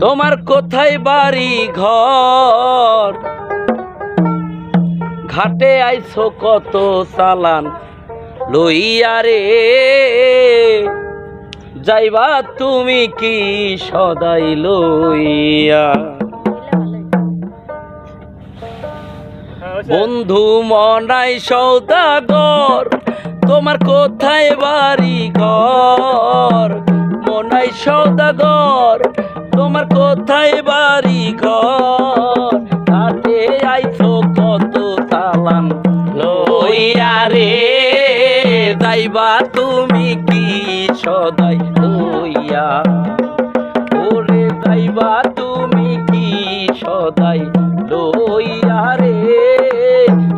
তোমার কোথায় বাড়ি ঘর? ঘাটে আইছো কত চালান লইয়া রে। যাইবা তুমি কি সদাই লইয়া? বন্ধু মনাই সৌদাগর তোমার কোথায় বাড়ি ঘর? মনাই সৌদাগর, তোমার কোথায় বাড়ি ঘর? ঘাটে আইছো কত তালাম লইয়া রে, যাইবা তুমি কি সদাই লইয়া? ওরে যাইবা তুমি কি সদাই লইয়া?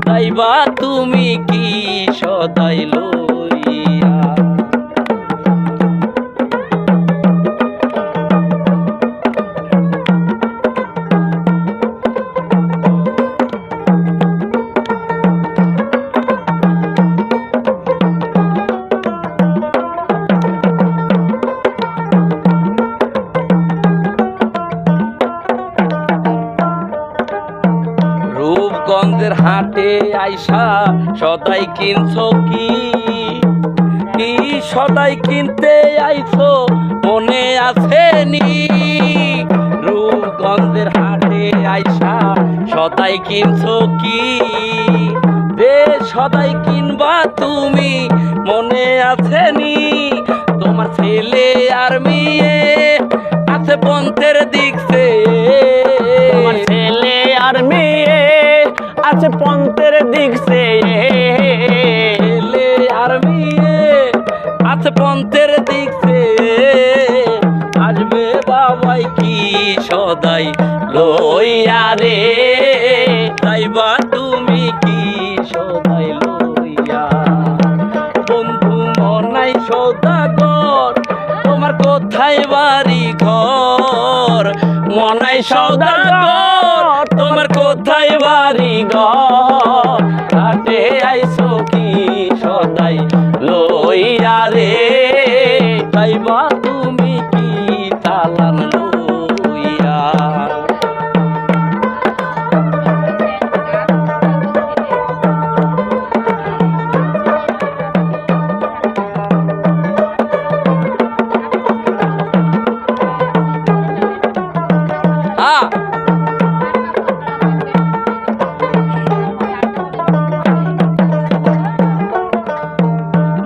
যাইবা তুমি কি সদাই রূপগঞ্জের হাটে আইসা, সদাই কিনছো কি? সদাই কিনতে আইছো মনে আছে নি? রূপগঞ্জের হাটে আইসা, সদাই কিনছো কি? যে সদাই কিনবা তুমি, মনে আছে নি? তোমার ছেলে আর মেয়ে আছে পন্থের আছে পন্থের দিক আসবে বাবাই কি সদাই লইয়া রে? তাইবা তুমি কি সদাই লইয়া? বন্ধু মনাই সদাগর, তোমার কোথায় বাড়ি ঘর? মনাই সদাগর।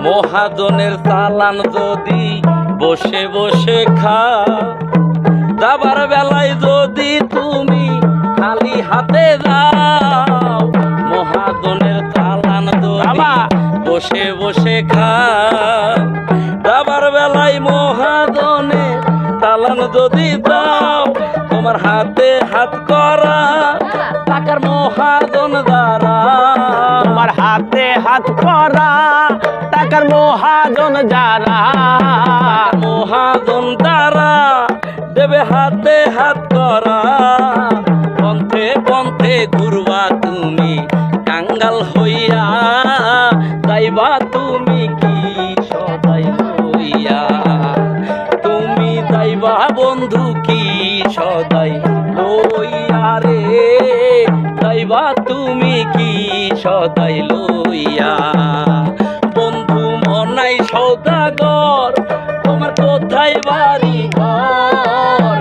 মহাজনের চালান যদি বসে বসে খা যাবার বেলায় যদি তুমি খালি হাতে যাও মহাজনের চালান যদি। বসে বসে খা যাবার বেলায় মহাজনে চালান যদি দাও তোমার হাতে হাত করা টাকার মহাজন দ্বারা তোমার হাতে হাত করা টাকার মহাজন যারা। মহাজন দ্বারা দেবে হাতে হাত করা। পন্থে পন্থে ঘুরবা তুমি কাঙ্গাল হইয়া যাইবা তুমি কি সদাই হইয়া। তুমি যাইবা বন্ধু সদাই লইয়া রে। যাইবা তুমি কি সদাই লইয়া? বন্ধু মনাই সদাগর, তোমার কোথায় বাড়ি ঘর?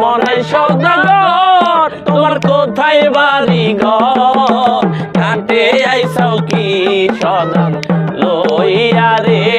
মনাই সৌদাগর, তোমার কোথায় বাড়ি ঘর? ঘাটে আইসাও কি সদান লইয়া রে?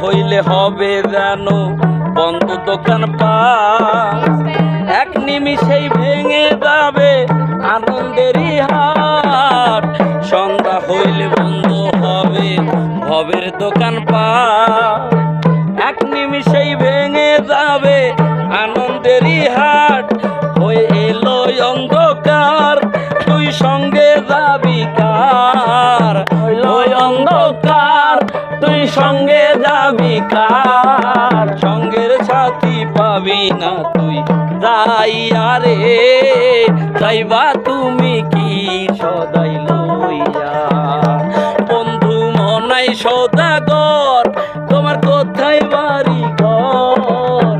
হইলে হবে যেন বন্ধ দোকান পা এক নিমিষেই ভেঙে যাবে আনন্দেরই হাট সন্ধ্যা হইলে বন্ধ হবে ভবের দোকান পা এক নিমিষেই ভেঙে যাবে আনন্দেরই হাট হয়ে এলো অন্ধকার, তুই সঙ্গে যাবি কার? কার সঙ্গের সাথী পাবি না তুই? যাইয়া রে যাইবা তুমি কি সদাই লইয়া? বন্ধু মনাই সদাগর, তোমার কোথায় বাড়ি ঘর?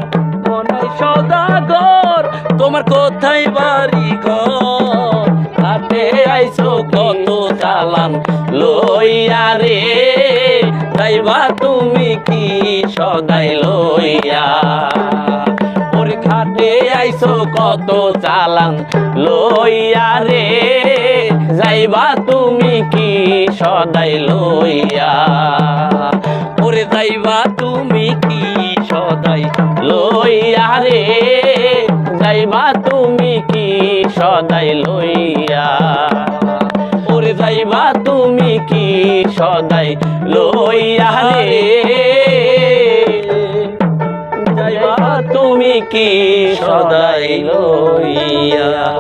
মনাই সদাগর, তোমার কোথায় বাড়ি ঘর? হাটে আইসো কত চালান লইয়া রে। যাইবা তুমি কি সদাই লইয়া? ওরে ঘাটে কত চালান লইয়া রে। যাইবা তুমি কি সদাই লইয়া? ওরে যাইবা তুমি কি সদাই লইয়া রে। যাইবা তুমি কি সদাই লইয়া? ওরে যাইবা তুমি কি সদাই লইয়া রে? যাইবা তুমি কি সদাই লইয়া?